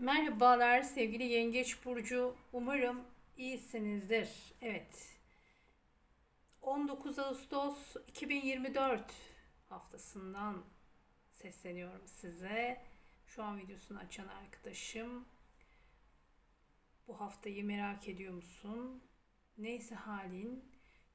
Merhabalar sevgili Yengeç Burcu. Umarım iyisinizdir. Evet. 19 Ağustos 2024 haftasından sesleniyorum size. Şu an videosunu açan arkadaşım. Bu haftayı merak ediyor musun? Neyse halin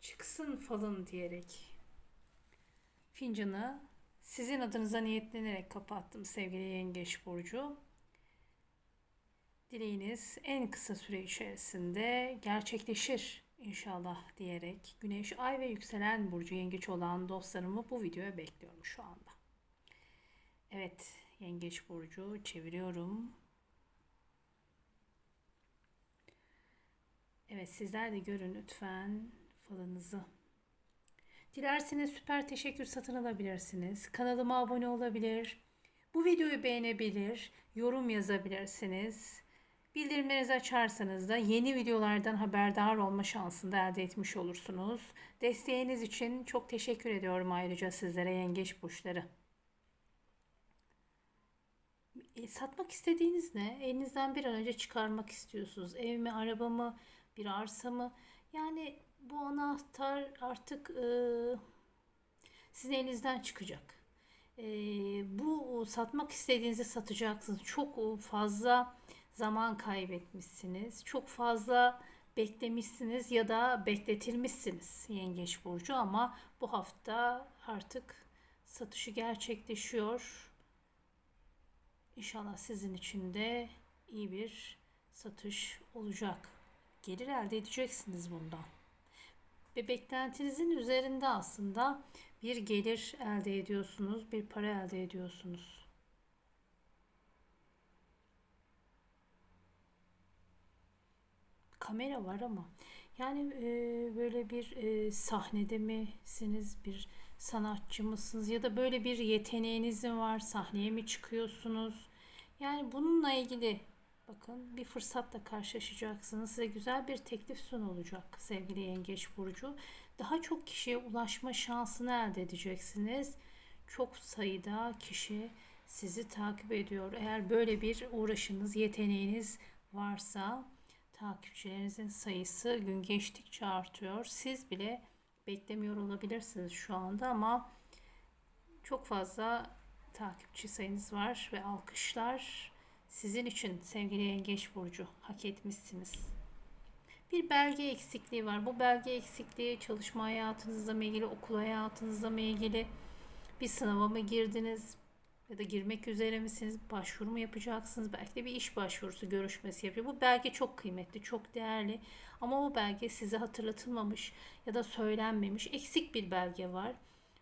çıksın falın diyerek fincanı sizin adınıza niyetlenerek kapattım sevgili Yengeç Burcu. Dileğiniz en kısa süre içerisinde gerçekleşir inşallah diyerek Güneş, Ay ve Yükselen Burcu Yengeç olan dostlarımı bu videoya bekliyorum şu anda. Evet, Yengeç Burcu çeviriyorum. Evet, sizler de görün lütfen falınızı. Dilerseniz süper teşekkür satın alabilirsiniz. Kanalıma abone olabilir. Bu videoyu beğenebilir, yorum yazabilirsiniz. Bildirimlerinizi açarsanız da yeni videolardan haberdar olma şansını da elde etmiş olursunuz. Desteğiniz için çok teşekkür ediyorum ayrıca sizlere yengeç burçları. E, satmak istediğiniz ne? Elinizden bir an önce çıkarmak istiyorsunuz. Ev mi, araba mı, bir arsa mı? Yani bu anahtar artık e, sizin elinizden çıkacak. E, bu satmak istediğinizi satacaksınız. Çok fazla zaman kaybetmişsiniz. Çok fazla beklemişsiniz ya da bekletilmişsiniz Yengeç Burcu ama bu hafta artık satışı gerçekleşiyor. İnşallah sizin için de iyi bir satış olacak. Gelir elde edeceksiniz bundan. Ve beklentinizin üzerinde aslında bir gelir elde ediyorsunuz, bir para elde ediyorsunuz. Kamera var ama. Yani e, böyle bir e, sahnede misiniz? Bir sanatçı mısınız? Ya da böyle bir yeteneğiniz mi var? Sahneye mi çıkıyorsunuz? Yani bununla ilgili bakın bir fırsatla karşılaşacaksınız. Size güzel bir teklif sunulacak sevgili yengeç burcu. Daha çok kişiye ulaşma şansını elde edeceksiniz. Çok sayıda kişi sizi takip ediyor. Eğer böyle bir uğraşınız yeteneğiniz varsa takipçilerinizin sayısı gün geçtikçe artıyor. Siz bile beklemiyor olabilirsiniz şu anda ama çok fazla takipçi sayınız var ve alkışlar sizin için sevgili Yengeç Burcu hak etmişsiniz. Bir belge eksikliği var. Bu belge eksikliği çalışma hayatınızla mı ilgili, okul hayatınızla mı ilgili bir sınava mı girdiniz, ya da girmek üzere misiniz? Başvuru mu yapacaksınız? Belki de bir iş başvurusu görüşmesi yapıyor. Bu belge çok kıymetli, çok değerli. Ama o belge size hatırlatılmamış ya da söylenmemiş. Eksik bir belge var.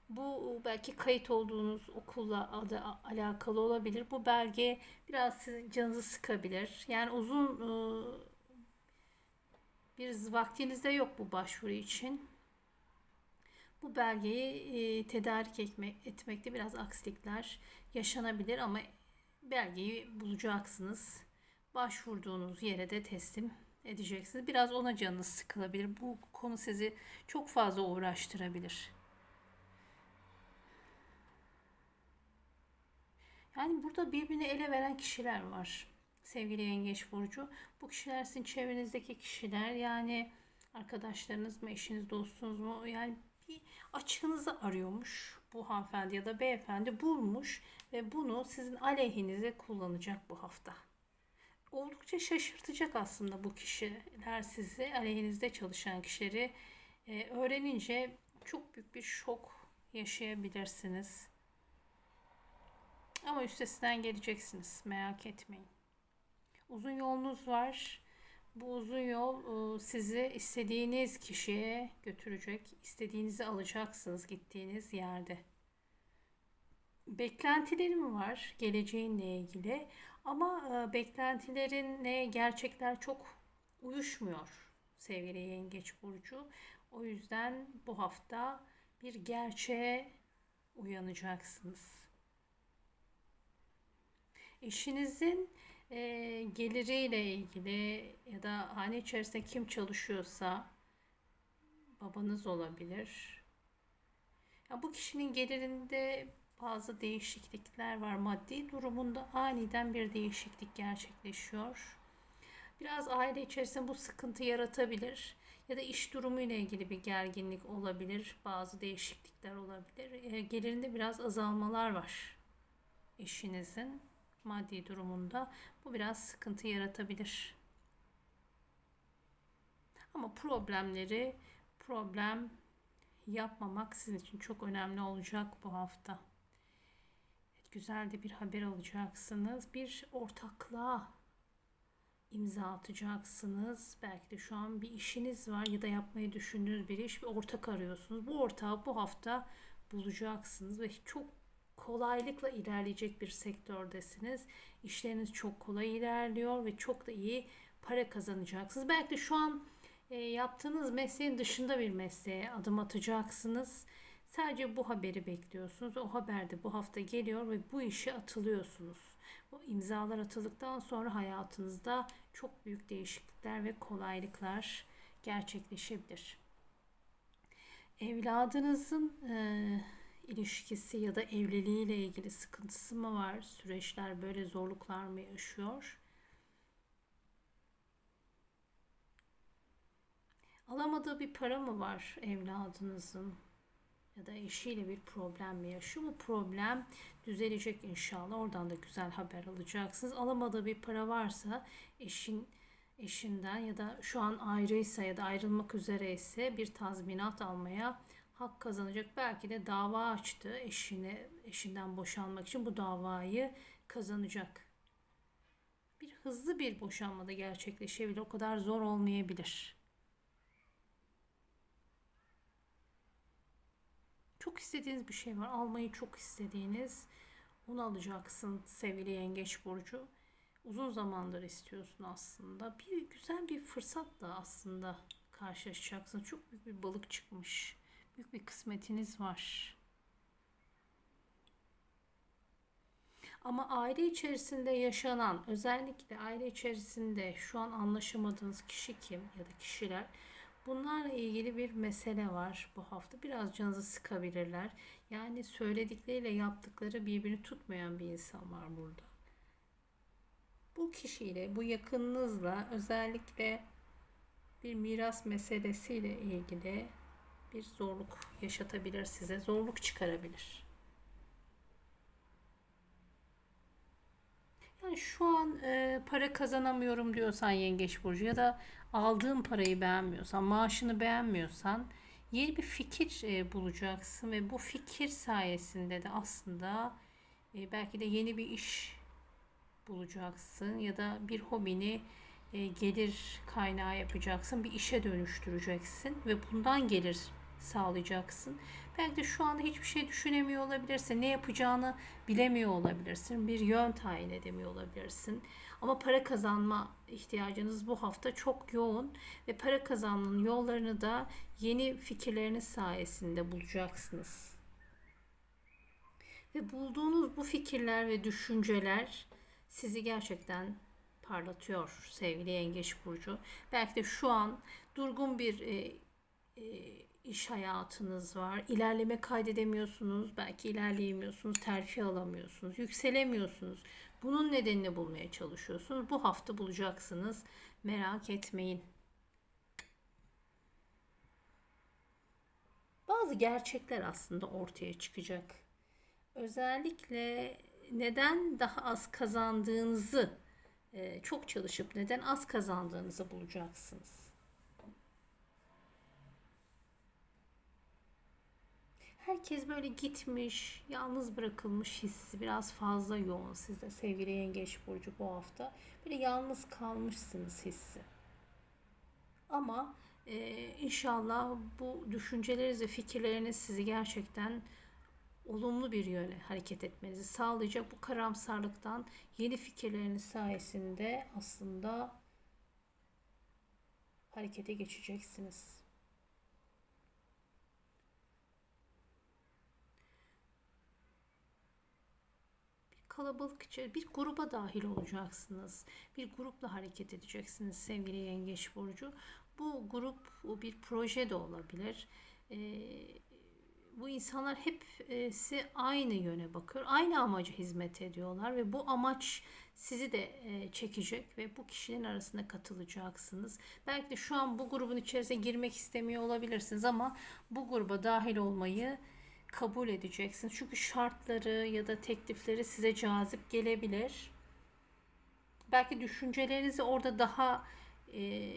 Bu belki kayıt olduğunuz okulla adı alakalı olabilir. Bu belge biraz sizin canınızı sıkabilir. Yani uzun bir vaktinizde yok bu başvuru için bu belgeyi e, tedarik etmek, etmekte biraz aksilikler yaşanabilir ama belgeyi bulacaksınız. Başvurduğunuz yere de teslim edeceksiniz. Biraz ona canınız sıkılabilir. Bu konu sizi çok fazla uğraştırabilir. Yani burada birbirini ele veren kişiler var. Sevgili Yengeç Burcu. Bu kişiler sizin çevrenizdeki kişiler. Yani arkadaşlarınız mı, eşiniz, dostunuz mu? Yani bir açığınızı arıyormuş bu hanımefendi ya da beyefendi bulmuş ve bunu sizin aleyhinize kullanacak bu hafta. Oldukça şaşırtacak aslında bu kişiler sizi aleyhinizde çalışan kişileri e, öğrenince çok büyük bir şok yaşayabilirsiniz. Ama üstesinden geleceksiniz merak etmeyin. Uzun yolunuz var bu uzun yol e, sizi istediğiniz kişiye götürecek. İstediğinizi alacaksınız gittiğiniz yerde. Beklentilerim var geleceğinle ilgili ama e, beklentilerinle gerçekler çok uyuşmuyor sevgili Yengeç Burcu. O yüzden bu hafta bir gerçeğe uyanacaksınız. Eşinizin e, geliriyle ilgili ya da hane içerisinde kim çalışıyorsa babanız olabilir. Ya bu kişinin gelirinde bazı değişiklikler var. Maddi durumunda aniden bir değişiklik gerçekleşiyor. Biraz aile içerisinde bu sıkıntı yaratabilir. Ya da iş durumu ile ilgili bir gerginlik olabilir. Bazı değişiklikler olabilir. E, gelirinde biraz azalmalar var eşinizin maddi durumunda. Bu biraz sıkıntı yaratabilir. Ama problemleri problem yapmamak sizin için çok önemli olacak bu hafta. Evet, güzel de bir haber alacaksınız. Bir ortaklığa imza atacaksınız. Belki de şu an bir işiniz var ya da yapmayı düşündüğünüz bir iş, bir ortak arıyorsunuz. Bu ortağı bu hafta bulacaksınız ve çok kolaylıkla ilerleyecek bir sektördesiniz. İşleriniz çok kolay ilerliyor ve çok da iyi para kazanacaksınız. Belki de şu an e, yaptığınız mesleğin dışında bir mesleğe adım atacaksınız. Sadece bu haberi bekliyorsunuz. O haber de bu hafta geliyor ve bu işe atılıyorsunuz. Bu imzalar atıldıktan sonra hayatınızda çok büyük değişiklikler ve kolaylıklar gerçekleşebilir. Evladınızın e, ilişkisi ya da evliliğiyle ilgili sıkıntısı mı var? Süreçler böyle zorluklar mı yaşıyor? Alamadığı bir para mı var evladınızın? Ya da eşiyle bir problem mi yaşıyor? Bu problem düzelecek inşallah. Oradan da güzel haber alacaksınız. Alamadığı bir para varsa eşin eşinden ya da şu an ayrıysa ya da ayrılmak üzere ise bir tazminat almaya hak kazanacak. Belki de dava açtı eşine eşinden boşanmak için bu davayı kazanacak. Bir hızlı bir boşanma da gerçekleşebilir. O kadar zor olmayabilir. Çok istediğiniz bir şey var. Almayı çok istediğiniz. Onu alacaksın sevgili yengeç burcu. Uzun zamandır istiyorsun aslında. Bir güzel bir fırsat da aslında karşılaşacaksın. Çok büyük bir balık çıkmış. Büyük bir kısmetiniz var. Ama aile içerisinde yaşanan, özellikle aile içerisinde şu an anlaşamadığınız kişi kim ya da kişiler Bunlarla ilgili bir mesele var bu hafta. Biraz canınızı sıkabilirler. Yani söyledikleriyle yaptıkları birbirini tutmayan bir insan var burada. Bu kişiyle, bu yakınınızla özellikle bir miras meselesiyle ilgili bir zorluk yaşatabilir size. Zorluk çıkarabilir. Yani şu an e, para kazanamıyorum diyorsan yengeç burcu ya da aldığın parayı beğenmiyorsan, maaşını beğenmiyorsan yeni bir fikir e, bulacaksın ve bu fikir sayesinde de aslında e, belki de yeni bir iş bulacaksın ya da bir hobini e, gelir kaynağı yapacaksın, bir işe dönüştüreceksin ve bundan gelir sağlayacaksın. Belki de şu anda hiçbir şey düşünemiyor olabilirsin. Ne yapacağını bilemiyor olabilirsin. Bir yön tayin edemiyor olabilirsin. Ama para kazanma ihtiyacınız bu hafta çok yoğun ve para kazanmanın yollarını da yeni fikirleriniz sayesinde bulacaksınız. Ve bulduğunuz bu fikirler ve düşünceler sizi gerçekten parlatıyor sevgili Yengeç Burcu. Belki de şu an durgun bir e, e, iş hayatınız var. İlerleme kaydedemiyorsunuz. Belki ilerleyemiyorsunuz. Terfi alamıyorsunuz. Yükselemiyorsunuz. Bunun nedenini bulmaya çalışıyorsunuz. Bu hafta bulacaksınız. Merak etmeyin. Bazı gerçekler aslında ortaya çıkacak. Özellikle neden daha az kazandığınızı e, çok çalışıp neden az kazandığınızı bulacaksınız. Herkes böyle gitmiş, yalnız bırakılmış hissi biraz fazla yoğun sizde sevgili Yengeç Burcu bu hafta. Böyle yalnız kalmışsınız hissi. Ama e, inşallah bu düşünceleriniz ve fikirleriniz sizi gerçekten olumlu bir yöne hareket etmenizi sağlayacak. Bu karamsarlıktan yeni fikirleriniz sayesinde aslında harekete geçeceksiniz. Kalabalık içeri bir gruba dahil olacaksınız. Bir grupla hareket edeceksiniz sevgili Yengeç Burcu. Bu grup bir proje de olabilir. Ee, bu insanlar hepsi aynı yöne bakıyor. Aynı amaca hizmet ediyorlar ve bu amaç sizi de e, çekecek ve bu kişinin arasında katılacaksınız. Belki de şu an bu grubun içerisine girmek istemiyor olabilirsiniz ama bu gruba dahil olmayı kabul edeceksiniz. Çünkü şartları ya da teklifleri size cazip gelebilir. Belki düşüncelerinizi orada daha e,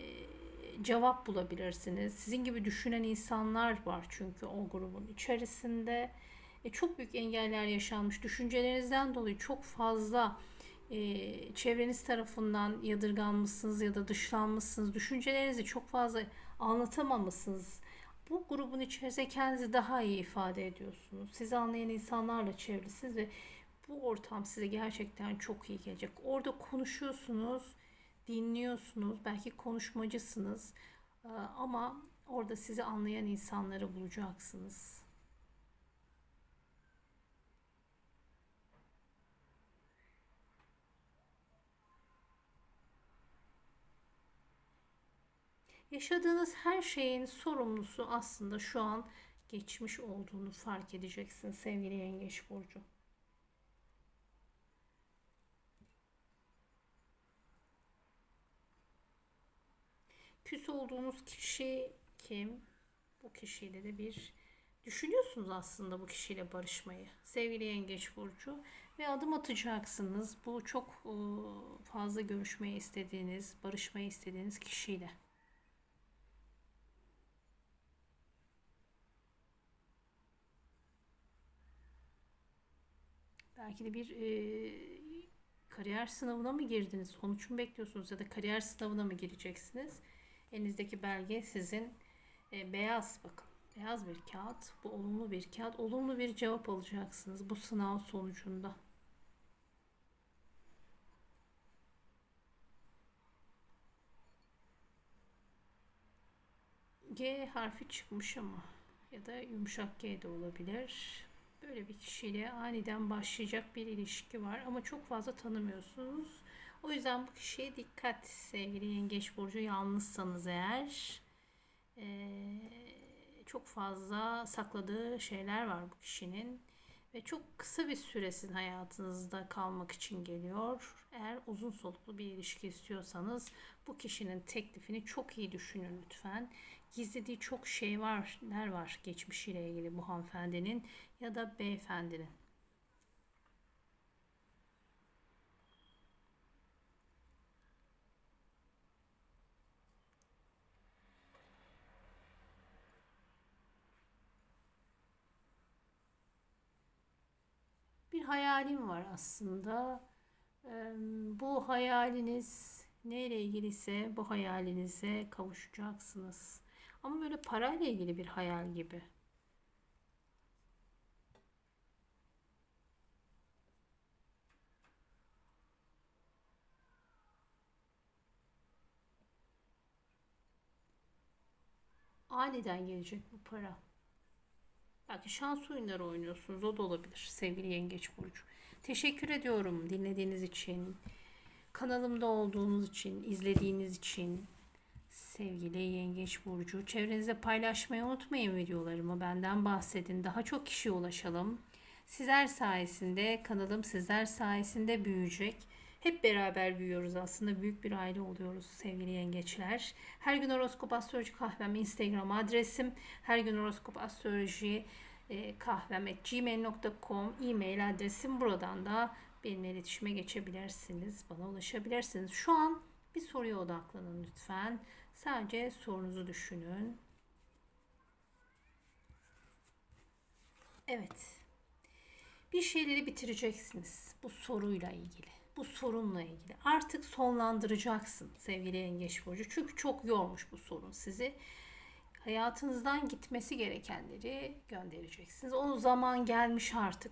cevap bulabilirsiniz. Sizin gibi düşünen insanlar var çünkü o grubun içerisinde. E, çok büyük engeller yaşanmış. Düşüncelerinizden dolayı çok fazla e, çevreniz tarafından yadırganmışsınız ya da dışlanmışsınız. Düşüncelerinizi çok fazla anlatamamışsınız. Bu grubun içerisinde kendinizi daha iyi ifade ediyorsunuz. Sizi anlayan insanlarla çevresiniz ve bu ortam size gerçekten çok iyi gelecek. Orada konuşuyorsunuz, dinliyorsunuz, belki konuşmacısınız ama orada sizi anlayan insanları bulacaksınız. Yaşadığınız her şeyin sorumlusu aslında şu an geçmiş olduğunu fark edeceksin sevgili Yengeç Burcu. Küs olduğunuz kişi kim? Bu kişiyle de bir düşünüyorsunuz aslında bu kişiyle barışmayı. Sevgili Yengeç Burcu ve adım atacaksınız. Bu çok e, fazla görüşmeyi istediğiniz, barışmayı istediğiniz kişiyle. Belki de bir e, kariyer sınavına mı girdiniz? Sonuç mu bekliyorsunuz ya da kariyer sınavına mı gireceksiniz? Elinizdeki belge sizin e, beyaz bakın. Beyaz bir kağıt. Bu olumlu bir kağıt. Olumlu bir cevap alacaksınız bu sınav sonucunda. G harfi çıkmış ama ya da yumuşak G de olabilir. Böyle bir kişiyle aniden başlayacak bir ilişki var ama çok fazla tanımıyorsunuz. O yüzden bu kişiye dikkat sevgili Yengeç Burcu yalnızsanız eğer. Ee, çok fazla sakladığı şeyler var bu kişinin ve çok kısa bir süresin hayatınızda kalmak için geliyor. Eğer uzun soluklu bir ilişki istiyorsanız bu kişinin teklifini çok iyi düşünün lütfen. Gizlediği çok şey var, neler var geçmişiyle ilgili bu hanımefendinin ya da beyefendinin. bir hayalim var aslında. Bu hayaliniz neyle ilgiliyse bu hayalinize kavuşacaksınız. Ama böyle parayla ilgili bir hayal gibi. Aniden gelecek bu para. Belki şans oyunları oynuyorsunuz. O da olabilir sevgili Yengeç Burcu. Teşekkür ediyorum dinlediğiniz için. Kanalımda olduğunuz için, izlediğiniz için sevgili Yengeç Burcu. Çevrenizde paylaşmayı unutmayın videolarımı. Benden bahsedin. Daha çok kişiye ulaşalım. Sizler sayesinde, kanalım sizler sayesinde büyüyecek. Hep beraber büyüyoruz aslında. Büyük bir aile oluyoruz sevgili yengeçler. Her gün horoskop astroloji kahvem Instagram adresim. Her gün horoskop astroloji e, kahvem at gmail.com e-mail adresim. Buradan da benimle iletişime geçebilirsiniz. Bana ulaşabilirsiniz. Şu an bir soruya odaklanın lütfen. Sadece sorunuzu düşünün. Evet. Bir şeyleri bitireceksiniz bu soruyla ilgili bu sorunla ilgili. Artık sonlandıracaksın sevgili Yengeç Burcu. Çünkü çok yormuş bu sorun sizi. Hayatınızdan gitmesi gerekenleri göndereceksiniz. O zaman gelmiş artık.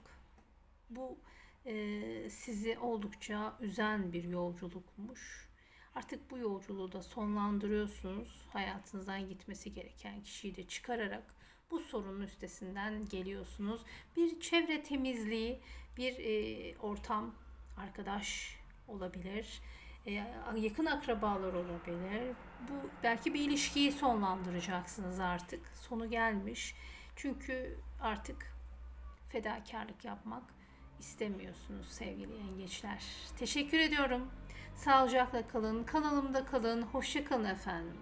Bu e, sizi oldukça üzen bir yolculukmuş. Artık bu yolculuğu da sonlandırıyorsunuz. Hayatınızdan gitmesi gereken kişiyi de çıkararak bu sorunun üstesinden geliyorsunuz. Bir çevre temizliği, bir e, ortam arkadaş olabilir, e, yakın akrabalar olabilir. Bu belki bir ilişkiyi sonlandıracaksınız artık. Sonu gelmiş. Çünkü artık fedakarlık yapmak istemiyorsunuz sevgili yengeçler. Teşekkür ediyorum. Sağlıcakla kalın, kanalımda kalın. Hoşça kalın efendim.